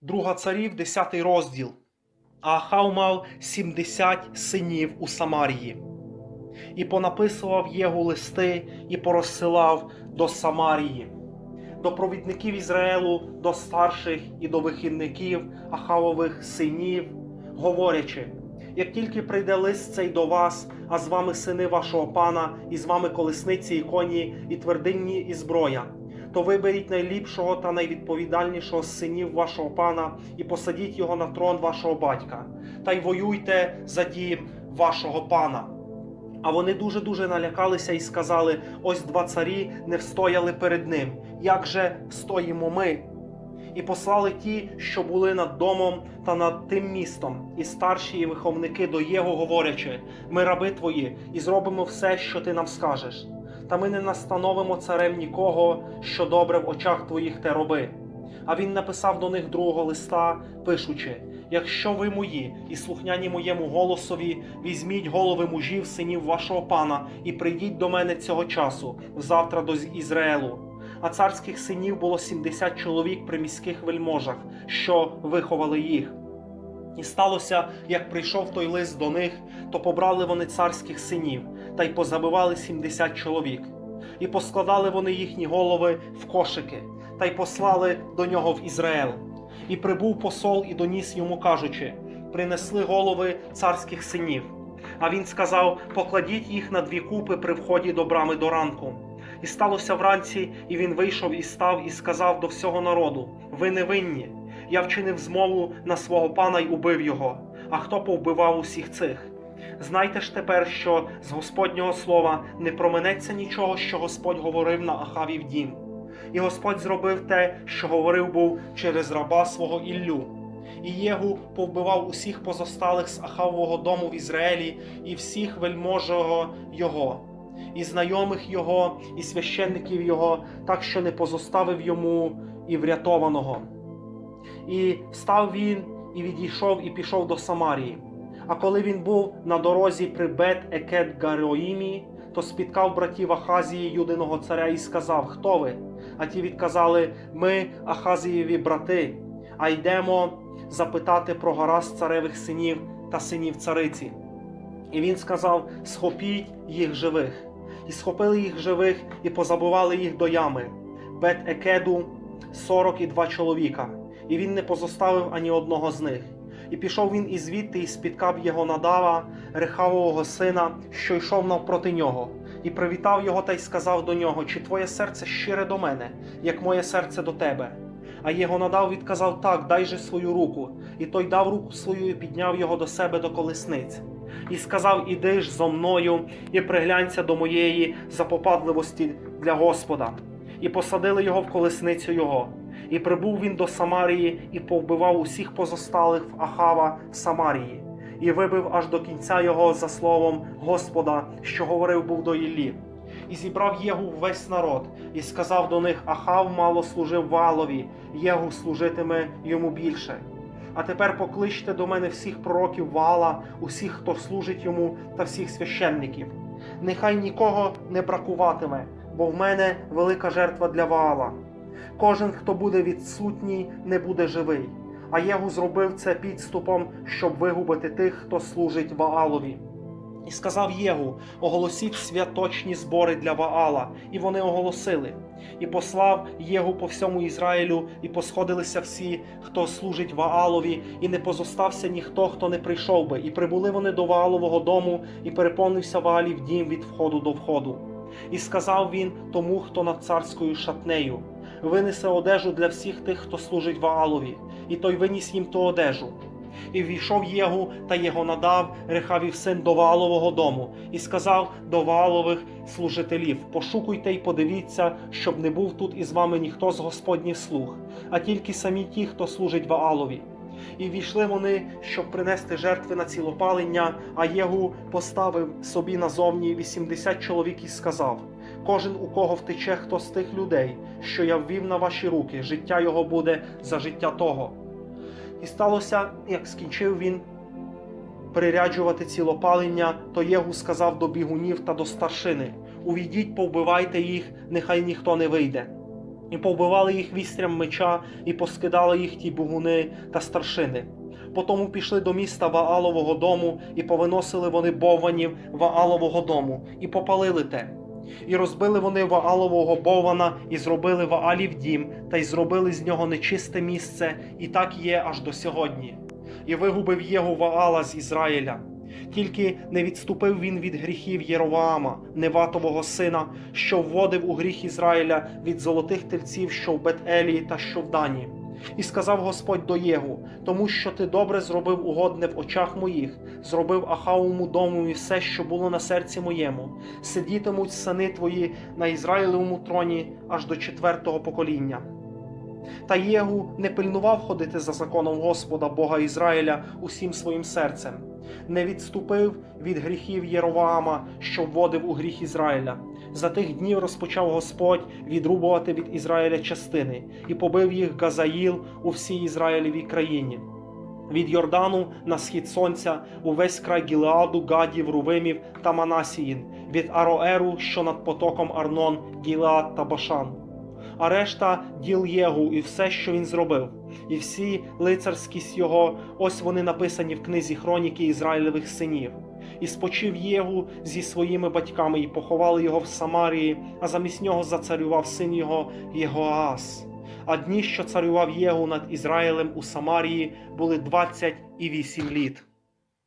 Друга царів, 10 розділ. Ахав мав 70 синів у Самарії. І понаписував Єгу листи і порозсилав до Самарії, до провідників Ізраїлу, до старших і до вихідників Ахавових синів, говорячи: як тільки прийде лист цей до вас, а з вами сини вашого пана, і з вами колесниці, і коні, і твердинні, і зброя, то виберіть найліпшого та найвідповідальнішого з синів вашого пана і посадіть його на трон вашого батька, та й воюйте за дім вашого пана. А вони дуже дуже налякалися і сказали: ось два царі не встояли перед ним. Як же встоїмо ми? І послали ті, що були над домом та над тим містом, і старші і виховники до Єго, говорячи: Ми раби твої, і зробимо все, що ти нам скажеш. Та ми не настановимо царем нікого, що добре в очах твоїх те роби. А він написав до них другого листа, пишучи: Якщо ви мої і слухняні моєму голосові, візьміть голови мужів, синів вашого пана, і прийдіть до мене цього часу, завтра до Ізраїлу. А царських синів було 70 чоловік при міських вельможах, що виховали їх. І сталося, як прийшов той лист до них, то побрали вони царських синів та й позабивали 70 чоловік. І поскладали вони їхні голови в кошики, та й послали до нього в Ізраїл. І прибув посол і доніс йому, кажучи: принесли голови царських синів. А він сказав: покладіть їх на дві купи при вході до брами до ранку. І сталося вранці, і він вийшов і став, і сказав до всього народу: Ви не винні. Я вчинив змову на свого пана й убив його. А хто повбивав усіх цих? Знайте ж тепер, що з Господнього слова не проминеться нічого, що Господь говорив на Ахавів дім. І Господь зробив те, що говорив був через раба свого Іллю. І Єгу повбивав усіх позосталих з Ахавового дому в Ізраїлі і всіх вельможого його, і знайомих його, і священників його, так що не позоставив йому і врятованого. І встав він і відійшов, і пішов до Самарії. А коли він був на дорозі при бет екет Гароїмі, то спіткав братів Ахазії, юдиного царя, і сказав: Хто ви? А ті відказали: Ми Ахазієві брати, а йдемо запитати про гаразд царевих синів та синів цариці. І він сказав: Схопіть їх живих, і схопили їх живих, і позабували їх до ями. Бет Екеду сорок і два чоловіка, і він не позоставив ані одного з них. І пішов він із звідти і спіткав його надава, Рехавового сина, що йшов навпроти нього, і привітав його та й сказав до нього: Чи твоє серце щире до мене, як моє серце до тебе? А його надав відказав так, дай же свою руку. І той дав руку свою і підняв його до себе до колесниць. І сказав: Іди ж зо мною, і приглянься до моєї запопадливості для Господа. І посадили його в колесницю його. І прибув він до Самарії і повбивав усіх позосталих в Ахава Самарії, і вибив аж до кінця його за словом Господа, що говорив був до Іллі. І зібрав Єгу весь народ, і сказав до них: Ахав мало служив Валові, Єгу служитиме йому більше. А тепер покличте до мене всіх пророків Ваала, усіх, хто служить йому, та всіх священників. Нехай нікого не бракуватиме, бо в мене велика жертва для Ваала. Кожен, хто буде відсутній, не буде живий. А Єгу зробив це підступом, щоб вигубити тих, хто служить Ваалові. І сказав Єгу: оголосіть святочні збори для Ваала, і вони оголосили. І послав Єгу по всьому Ізраїлю, і посходилися всі, хто служить Ваалові, і не позостався ніхто, хто не прийшов би. І прибули вони до Ваалового дому, і переповнився Ваалів дім від входу до входу. І сказав він тому, хто над царською шатнею винесе одежу для всіх тих, хто служить Ваалові, і той виніс їм ту одежу. І війшов Єгу та його надав Рехавів син до Ваалового дому, і сказав до Ваалових служителів: Пошукуйте й подивіться, щоб не був тут із вами ніхто з Господніх слуг, а тільки самі ті, хто служить Ваалові. І війшли вони, щоб принести жертви на цілопалення, а Єгу поставив собі назовні 80 чоловік і сказав: Кожен, у кого втече хто з тих людей, що я ввів на ваші руки, життя його буде за життя того. І сталося, як скінчив він приряджувати цілопалення, то Єгу сказав до бігунів та до старшини: Увійдіть, повбивайте їх, нехай ніхто не вийде. І повбивали їх вістрям меча, і поскидали їх ті бугуни та старшини. Потому пішли до міста Ваалового дому, і повиносили вони бованів Ваалового дому, і попалили те. І розбили вони Ваалового бована, і зробили Ваалів дім, та й зробили з нього нечисте місце, і так є аж до сьогодні. І вигубив його Ваала з Ізраїля. Тільки не відступив він від гріхів Єроваама, Неватового сина, що вводив у гріх Ізраїля від золотих тельців, що в Бет-Елії та що в Дані. І сказав Господь до Єгу, тому що ти добре зробив угодне в очах моїх, зробив Ахауму дому і все, що було на серці моєму. Сидітимуть сини твої на Ізраїлевому троні аж до четвертого покоління. Та Єгу не пильнував ходити за законом Господа, Бога Ізраїля, усім своїм серцем, не відступив від гріхів Єроваама, що вводив у гріх Ізраїля. За тих днів розпочав Господь відрубувати від Ізраїля частини і побив їх Газаїл у всій Ізраїлевій країні. Від Йордану на схід сонця, увесь край Гілеаду, Гадів, Рувимів та Манасіїн, від Ароеру, що над потоком Арнон, Гілеад та Башан. А решта діл Єгу і все, що він зробив, і всі лицарськість його, ось вони написані в книзі хроніки Ізраїлевих синів. І спочив Єгу зі своїми батьками, і поховали його в Самарії, а замість нього зацарював син його Єгоас. А дні, що царював Єгу над Ізраїлем у Самарії, були двадцять і вісім літ.